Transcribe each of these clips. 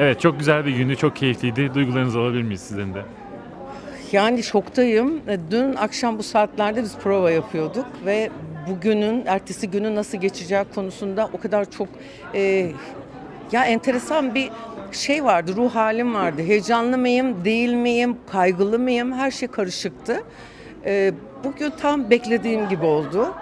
Evet çok güzel bir gündü, çok keyifliydi. Duygularınızı alabilir miyiz sizin de? Yani şoktayım. E, Dün akşam bu saatlerde biz prova yapıyorduk ve bugünün, ertesi günün nasıl geçeceği konusunda o kadar çok e, ya enteresan bir şey vardı, ruh halim vardı. Heyecanlı mıyım, değil miyim, kaygılı mıyım? Her şey karışıktı. E, bugün tam beklediğim gibi oldu.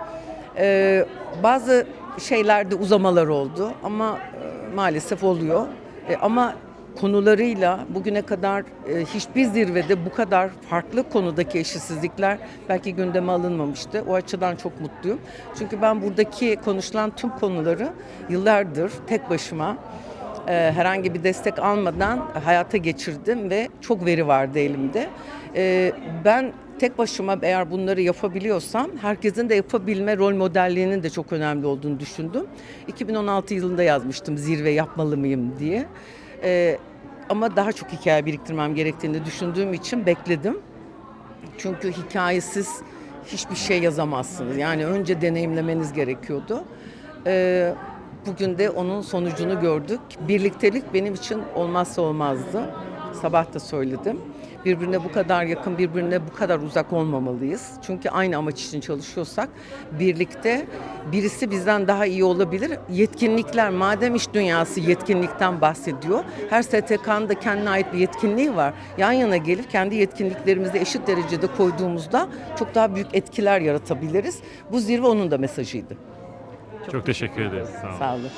E, bazı şeylerde uzamalar oldu ama e, maalesef oluyor. E, ama konularıyla bugüne kadar e, hiçbir zirvede bu kadar farklı konudaki eşitsizlikler belki gündeme alınmamıştı. O açıdan çok mutluyum. Çünkü ben buradaki konuşulan tüm konuları yıllardır tek başıma e, herhangi bir destek almadan hayata geçirdim ve çok veri vardı elimde. Ben tek başıma eğer bunları yapabiliyorsam herkesin de yapabilme rol modelliğinin de çok önemli olduğunu düşündüm. 2016 yılında yazmıştım zirve yapmalı mıyım diye. E, ama daha çok hikaye biriktirmem gerektiğini düşündüğüm için bekledim. Çünkü hikayesiz hiçbir şey yazamazsınız. Yani önce deneyimlemeniz gerekiyordu. Ee, bugün de onun sonucunu gördük. Birliktelik benim için olmazsa olmazdı. Sabah da söyledim. Birbirine bu kadar yakın, birbirine bu kadar uzak olmamalıyız. Çünkü aynı amaç için çalışıyorsak birlikte birisi bizden daha iyi olabilir. Yetkinlikler, madem iş dünyası yetkinlikten bahsediyor. Her STK'nın da kendine ait bir yetkinliği var. Yan yana gelip kendi yetkinliklerimizi eşit derecede koyduğumuzda çok daha büyük etkiler yaratabiliriz. Bu zirve onun da mesajıydı. Çok teşekkür ederiz. Sağ olun. Sağ olun.